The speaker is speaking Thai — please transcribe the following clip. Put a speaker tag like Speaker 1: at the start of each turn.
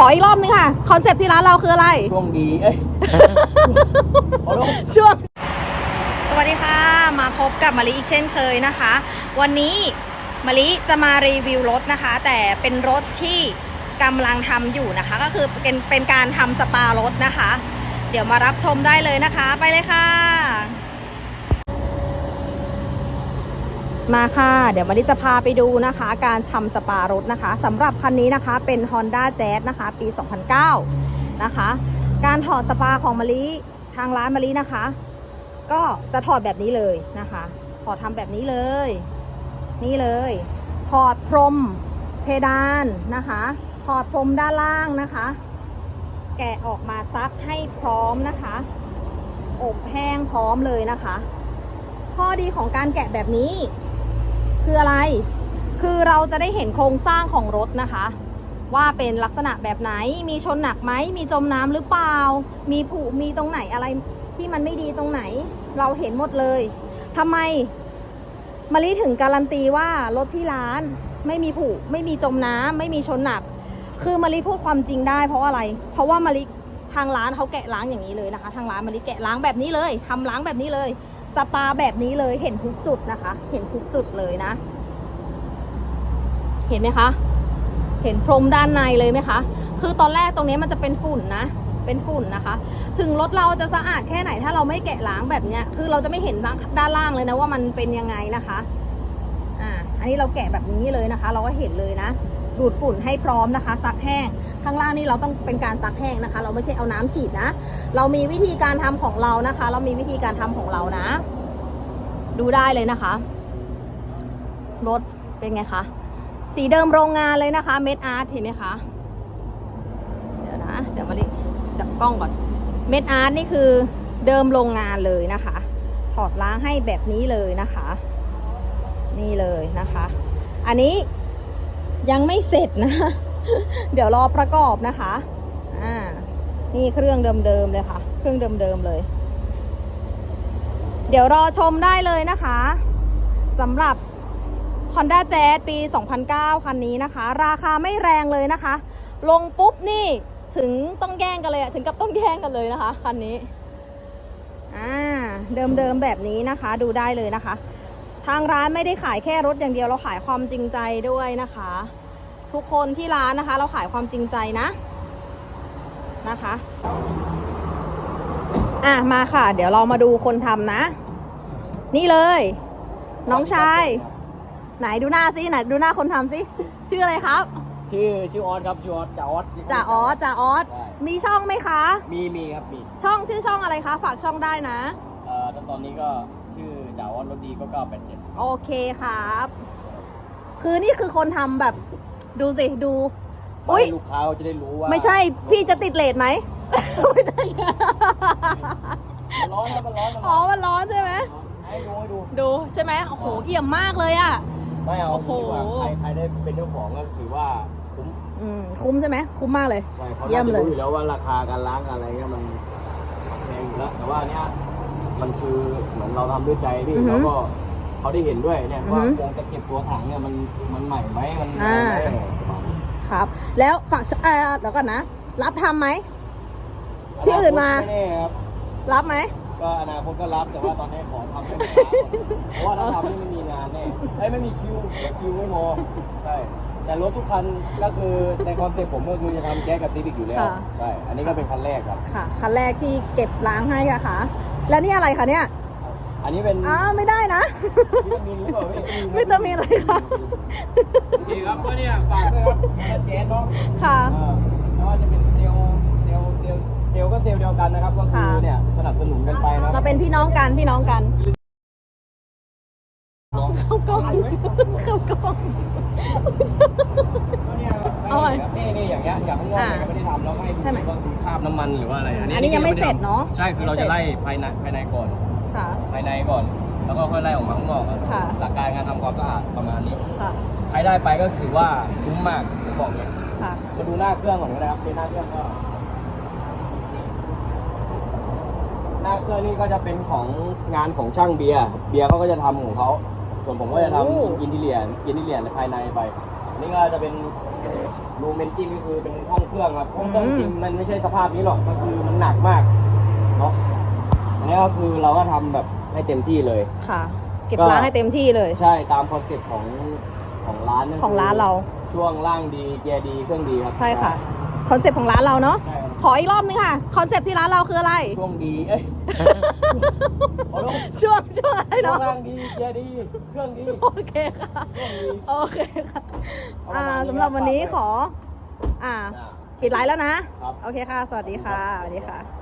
Speaker 1: ขออีกรอบนึงค่ะ คอนเซปต์ที่ร้านเราคืออะไร
Speaker 2: ช่วงดี เอ้ย ขอโทษ
Speaker 1: ช่วง สวัสดีค่ะ มาพบกับมาริอีกเช่นเคยนะคะ วันนี้มาริจะมารีวิวรถนะคะ แต่เป็นรถที่กำลังทำอยู่นะคะ ก็คือเป็นเป็นการทำสปารถนะคะ เดี๋ยวมารับชมได้เลยนะคะ ไปเลยค่ะ มาค่ะ เดี๋ยวมาริจะพาไปดูนะคะ การทำสปารถนะคะสำหรับคันนี้นะคะเป็น Honda Jazz นะคะ ปี 2009 นะคะ การถอดสปาของมาริทางร้านมารินะคะ ก็จะถอดแบบนี้เลยนะคะถอดทำแบบนี้เลย นี่เลยถอดพรมเพดานนะคะถอดพรมด้านล่างนะคะ แกะออกมาซักให้พร้อมนะคะ อบแห้งพร้อมเลยนะคะ ข้อดีของการแกะแบบนี้ คืออะไร คือเราจะได้เห็นโครงสร้างของรถนะคะ ว่าเป็นลักษณะแบบไหน มีชนหนักไหม มีจมน้ำหรือเปล่า มีผุ มีตรงไหนอะไรที่มันไม่ดีตรงไหน เราเห็นหมดเลยทำไมมารีถึงการันตีว่ารถที่ร้านไม่มีผุ ไม่มีจมน้ำไม่มีชนหนัก คือมารีพูดความจริงได้เพราะอะไร เพราะว่ามารีทางร้านเขาแกะล้างอย่างนี้เลยนะคะ ทางร้านมารีแกะล้างแบบนี้เลยทำล้างแบบนี้เลย สปาแบบนี้เลยเห็นทุกจุดนะคะ เห็นทุกจุดเลยนะ เห็นไหมคะ เห็นพรมด้านในเลยไหมคะ คือตอนแรกตรงนี้มันจะเป็นฝุ่นนะ เป็นฝุ่นนะคะ ถึงรถเราจะสะอาดแค่ไหนถ้าเราไม่แกะล้างแบบเนี้ย คือเราจะไม่เห็นด้านล่างเลยนะว่ามันเป็นยังไงนะคะ อ่า อันนี้เราแกะแบบนี้เลยนะคะ เราก็เห็นเลยนะ ดูดฝุ่นให้พร้อมนะคะซักแห้ง ข้างล่างนี่เราต้องเป็นการซักแห้งนะคะ เราไม่ใช่เอาน้ำฉีดนะ เรามีวิธีการทำของเรานะคะ เรามีวิธีการทำของเรานะ ดูได้เลยนะคะรถเป็นไงคะสีเดิมโรงงานเลยนะคะเม็ดอาร์ตเห็นไหมคะเดี๋ยวนะเดี๋ยวมาดิจับกล้องก่อนเม็ดอาร์ตนี่คือเดิมโรงงานเลยนะคะถอดล้างให้แบบนี้เลยนะคะ นี่เลยนะคะ อันนี้ยังไม่เสร็จนะ เดี๋ยวรอประกอบนะคะ อ่า นี่เครื่องเดิมๆเลยค่ะ เครื่องเดิมๆเลย เดี๋ยวรอชมได้เลยนะคะสำหรับ Honda Jazz ปี 2009 คันนี้นะคะ ราคาไม่แรงเลยนะคะ ลงปุ๊บนี่ถึงต้องแย่งกันเลยถึงกับต้องแย่งกันเลยนะคะคันนี้ อ่า เดิมๆแบบนี้นะคะ ดูได้เลยนะคะ ทางร้านไม่ได้ขายแค่รถอย่างเดียวเราขายความจริงใจด้วยนะคะ ทุกคนที่ร้านนะคะ เราขายความจริงใจนะนะคะ อะมาค่ะ เดี๋ยวเรามาดูคนทำนะ นี่เลย น้องชาย ไหนดูหน้าซิไหนดูหน้าคนทำซิชื่ออะไรครับ
Speaker 2: ชื่อชื่อออสครับชื่อออสจ่าออส
Speaker 1: จ่าออสจ่าออส
Speaker 2: ใช่
Speaker 1: มีช่องไหมคะ
Speaker 2: มีมีครับมี
Speaker 1: ช่องชื่อช่องอะไรคะ ฝากช่องได้นะ
Speaker 2: เอ่อแล้วตอนนี้ก็ชื่อจ่าออสรถดีก็เก้าแปดเจ็ด
Speaker 1: โอเคครับ คือนี่คือคนทำแบบ ดูสิ ดู อุ๊ย
Speaker 2: ลูกค้าเขาจะได้รู้ว่า
Speaker 1: ไม่ใช่ พี่จะติดเลทไหม ไม่ใช่
Speaker 2: มันร้อนครับมันร้อนมัน
Speaker 1: อ๋
Speaker 2: ร้
Speaker 1: อ
Speaker 2: อน
Speaker 1: มันร้อนใช่ไหม
Speaker 2: ให้ดูให้ดู
Speaker 1: ดูใช่ไหมโอ้โห เอี่ยมมากเลยอะ
Speaker 2: ไม่เอา
Speaker 1: โอ้โห
Speaker 2: ดีกว่าใครใครได้เป็นเจ้าของก็ถือว่าคุ้ม
Speaker 1: อืม คุ้มใช่ไหม คุ้มมากเลย
Speaker 2: ใช่เขา
Speaker 1: เยี่ย
Speaker 2: น่ามจะ
Speaker 1: เลย
Speaker 2: รู้อยู่แล้วว่าราคาการล้างอะไรเงี้ยมันแพงอยู่แล้วแต่ว่าเนี้ยมันคือเหมือนเราทำด้วยใจพี่
Speaker 1: อือหือ
Speaker 2: แล้วก็ เขาได้เห็นด้วยเนี่ย
Speaker 1: อือ
Speaker 2: ว่า
Speaker 1: หือ
Speaker 2: โครงตะเก็บตัวถังเนี่ยมันมันใหม่ไหมมัน
Speaker 1: อ่า
Speaker 2: อะไรไหมประมาณนี้
Speaker 1: ครับ แล้วฝากเอ่อเดี๋ยวก่อนนะ รับทำไหม ที่อื่นมา
Speaker 2: ไม่แน่ครับ
Speaker 1: รับไหม
Speaker 2: ก็อนาคตก็รับแต่ว่าตอนนี้ขอทำให้ลูกค้าก่อนเพราะว่าถ้าทำนี่ไม่มีงานแน่เอ้ยไม่มีคิวเดี๋ยวคิวไม่พอใช่แต่รถทุกคันก็คือในคอนเซ็ปต์ผมก็คือจะทำแก๊สกับซีวิกอยู่แล้ว
Speaker 1: ค่ะ
Speaker 2: ใช่อันนี้ก็เป็นคันแรกครับ
Speaker 1: ค่ะ คันแรกที่เก็บล้างให้ค่ะค่ะ แล้วนี่อะไรคะเนี่ย
Speaker 2: อันนี้เป็น
Speaker 1: อ้าวไม่ได้นะ
Speaker 2: วิตามินหรือเปล่า
Speaker 1: วิตามินอะไรคะ
Speaker 2: ดีครับก็เนี่ยฝากด้วยครับแจ๊สเนาะ
Speaker 1: ค่ะ
Speaker 2: เออไม่ว่าจะเป็นเซลล์เซลล์เซลล์เซลล์ก็เซลล์เดียวกันนะครับ ก็คือ
Speaker 1: ค่ะ
Speaker 2: เนี่ยสนับสนุนกันไปนะ
Speaker 1: เราเป็นพี่น้องกันพี่น้องกัน
Speaker 2: ลอง
Speaker 1: เข้ากล้องเข้ากล้อง
Speaker 2: ก็เนี่ยครับ
Speaker 1: อร่อย
Speaker 2: นี่นี่อย่างเงี้ยอย่างข้างนอกเนี่ย
Speaker 1: อ่า
Speaker 2: ก็ไม่ได้ทำแล้วก็ให้
Speaker 1: ใช่ไหม
Speaker 2: ก็คือคราบน้ำมันหรือว่าอะไร
Speaker 1: อันนี้ยังไม่เสร็จเนอะ
Speaker 2: ใช่คือเรา
Speaker 1: ไม่เสร็
Speaker 2: จะ
Speaker 1: จ
Speaker 2: ไล่ภายในภายในก่อน
Speaker 1: ค่ะ
Speaker 2: ภายในก่อน แล้วก็ค่อยไล่ออกมาข้างนอกอะ
Speaker 1: ค่ะ
Speaker 2: หลักการการทำความสะอาดประมาณนี้
Speaker 1: ค่ะ
Speaker 2: ใครได้ไปก็ถือว่าคุ้มมากผมบอกเลย
Speaker 1: ค่ะ
Speaker 2: มาดูหน้าเครื่องก่อนก็ได้ครับเป็นหน้าเครื่องก็ หน้าเครื่องนี่ก็จะเป็นของงานของช่างเบียร์ เบียร์เขาก็จะทำของเขา ส่วนผมก็จะท
Speaker 1: โอ้ำ
Speaker 2: อินทีเลียนอินทีเลียนภายในไปอันนี้ก็จะเป็นรูมเอนจินก็คือเป็นห้องเครื่องครับ ห้องเครื่อง
Speaker 1: อืม
Speaker 2: จริงมันไม่ใช่สภาพนี้หรอก ก็คือมันหนักมากเนาะอันนี้ ก็คือเราก็ทำแบบให้เต็มที่เลย
Speaker 1: ค่ะ เก็บ
Speaker 2: ก็
Speaker 1: ร้านให้เต็มที่เลย
Speaker 2: ใช่ตามคอนเซ็ปต์ของของร้านนั่น
Speaker 1: ของร้านเรา
Speaker 2: ช่วงล่างดีเกียร์ดีเครื่องดีครับ
Speaker 1: ใช่ค่ะคอนเซ็ปต์ของร้านเราเนาะ
Speaker 2: ใช่ครับ
Speaker 1: ขออีกรอบนึงค่ะคอนเซ็ปต์ที่ร้านเราคืออะไร
Speaker 2: ช่วงดีเอ้ยขอโทษ
Speaker 1: ช่วงช่วงอะไร
Speaker 2: ช่ว
Speaker 1: เนาะ
Speaker 2: งล่างดีเกียร์ดีเครื่องดี
Speaker 1: โอเคค่ะ
Speaker 2: ช่วงดี
Speaker 1: โอเคค่ะ
Speaker 2: เอาประ
Speaker 1: อ่า
Speaker 2: มาณนี้
Speaker 1: สำหรับวันนี้
Speaker 2: ครับ
Speaker 1: ขออ่า
Speaker 2: อ่า
Speaker 1: ปิดไลฟ์แล้วนะ
Speaker 2: ครับ
Speaker 1: โอเคค่ะ สวัสดีค่ะสวัสดีค่ะ